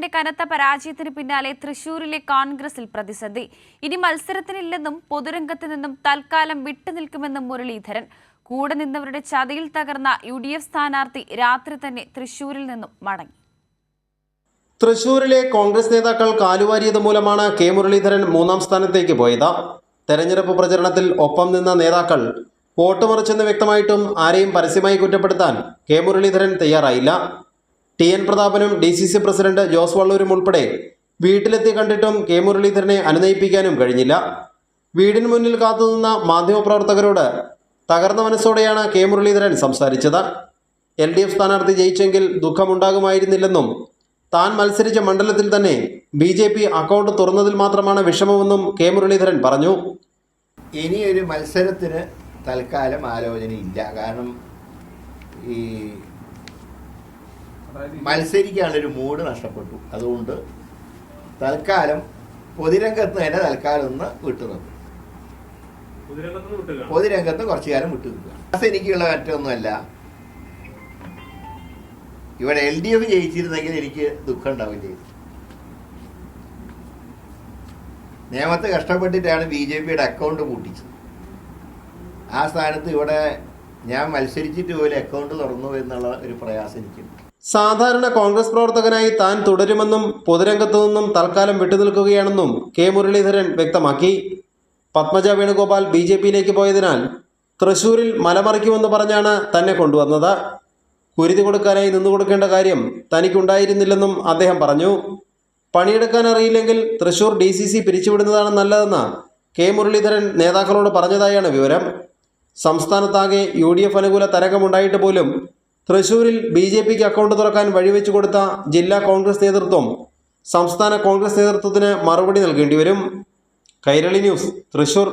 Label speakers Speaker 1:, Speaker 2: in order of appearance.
Speaker 1: മുരളീധരന്റെ കനത്ത പരാജയത്തിന് പിന്നാലെ തൃശൂരിലെ കോൺഗ്രസിൽ പ്രതിസന്ധി. ഇനി മത്സരത്തിനില്ലെന്നും പൊതുരംഗത്ത് നിന്നും തൽക്കാലം വിട്ടുനിൽക്കുമെന്നും മുരളീധരൻ. കൂടെ നിന്നവരുടെ ചതിയിൽ തകർന്ന യു ഡി എഫ് സ്ഥാനാർത്ഥി രാത്രി തന്നെ തൃശൂരിൽ നിന്നും മടങ്ങി.
Speaker 2: തൃശൂരിലെ കോൺഗ്രസ് നേതാക്കൾ കാലുവാരിയത് മൂലമാണ് കെ മുരളീധരൻ മൂന്നാം സ്ഥാനത്തേക്ക് പോയത്. തെരഞ്ഞെടുപ്പ് പ്രചരണത്തിൽ ഒപ്പം നിന്ന നേതാക്കൾ വോട്ട് മറിച്ചെന്ന് വ്യക്തമായിട്ടും ആരെയും പരസ്യമായി കുറ്റപ്പെടുത്താൻ കെ മുരളീധരൻ തയ്യാറായില്ല. T N പ്രതാപനും D C C president Jose വള്ളൂരും ഉൾപ്പെടെ വീട്ടിലെത്തി കണ്ടിട്ടും കെ മുരളീധരനെ അനുനയിപ്പിക്കാനും കഴിഞ്ഞില്ല. വീടിന് മുന്നിൽ കാത്തുനിന്ന മാധ്യമപ്രവർത്തകരോട് തകർന്ന മനസ്സോടെയാണ് കെ മുരളീധരൻ സംസാരിച്ചത്. എൽ ഡി എഫ് സ്ഥാനാർത്ഥി ജയിച്ചെങ്കിൽ ദുഃഖമുണ്ടാകുമായിരുന്നില്ലെന്നും താൻ മത്സരിച്ച മണ്ഡലത്തിൽ തന്നെ ബി ജെ പി അക്കൗണ്ട് തുറന്നതിൽ മാത്രമാണ് വിഷമമെന്നും കെ മുരളീധരൻ പറഞ്ഞു.
Speaker 3: ഇനിയൊരു മത്സരത്തിന് തൽക്കാലം ആലോചനയില്ല. കാരണം ഈ മത്സരിക്കാനുള്ളൊരു മൂഡ് നഷ്ടപ്പെട്ടു. അതുകൊണ്ട് തൽക്കാലം പൊതുരംഗത്ത് തന്നെ തൽക്കാലം ഒന്ന് വിട്ടുനിന്നു പൊതുരംഗത്ത് കുറച്ചു കാലം വിട്ടു നിൽക്കുക. എനിക്കുള്ള മറ്റൊന്നുമല്ല ഇവിടെ എൽ ഡി എഫ് ജയിച്ചിരുന്നെങ്കിൽ എനിക്ക് ദുഃഖം ഉണ്ടാവില്ല നിയമത്തെ കഷ്ടപ്പെട്ടിട്ടാണ് ബി ജെ പിയുടെ അക്കൗണ്ട് പൂട്ടിച്ചത്. ആ സ്ഥാനത്ത് ഇവിടെ ഞാൻ മത്സരിച്ചിട്ട് പോലും അക്കൗണ്ട് തുറന്നു എന്നുള്ള ഒരു പ്രയാസം എനിക്കുണ്ട്
Speaker 2: സാധാരണ കോൺഗ്രസ് പ്രവർത്തകനായി താൻ തുടരുമെന്നും പൊതുരംഗത്തു നിന്നും തൽക്കാലം വിട്ടുനിൽക്കുകയാണെന്നും കെ മുരളീധരൻ വ്യക്തമാക്കി. പത്മജ വേണുഗോപാൽ ബി ജെ പിയിലേക്ക് പോയതിനാൽ തൃശൂരിൽ മലമറിക്കുമെന്ന് പറഞ്ഞാണ് തന്നെ കൊണ്ടുവന്നത്. കുരുതി കൊടുക്കാനായി നിന്നു കൊടുക്കേണ്ട കാര്യം തനിക്കുണ്ടായിരുന്നില്ലെന്നും അദ്ദേഹം പറഞ്ഞു. പണിയെടുക്കാൻ അറിയില്ലെങ്കിൽ തൃശൂർ ഡി സി സി പിരിച്ചുവിടുന്നതാണ് നല്ലതെന്ന് കെ മുരളീധരൻ നേതാക്കളോട് പറഞ്ഞതായാണ് വിവരം. സംസ്ഥാനത്താകെ യു ഡി എഫ് അനുകൂല തരംഗമുണ്ടായിട്ട് പോലും തൃശൂരിൽ ബി ജെ പിക്ക് അക്കൗണ്ട് തുറക്കാൻ വഴിവെച്ചു കൊടുത്ത ജില്ലാ കോൺഗ്രസ് നേതൃത്വം സംസ്ഥാന കോൺഗ്രസ് നേതൃത്വത്തിന് മറുപടി നൽകേണ്ടി വരും. കൈരളി ന്യൂസ് തൃശൂർ.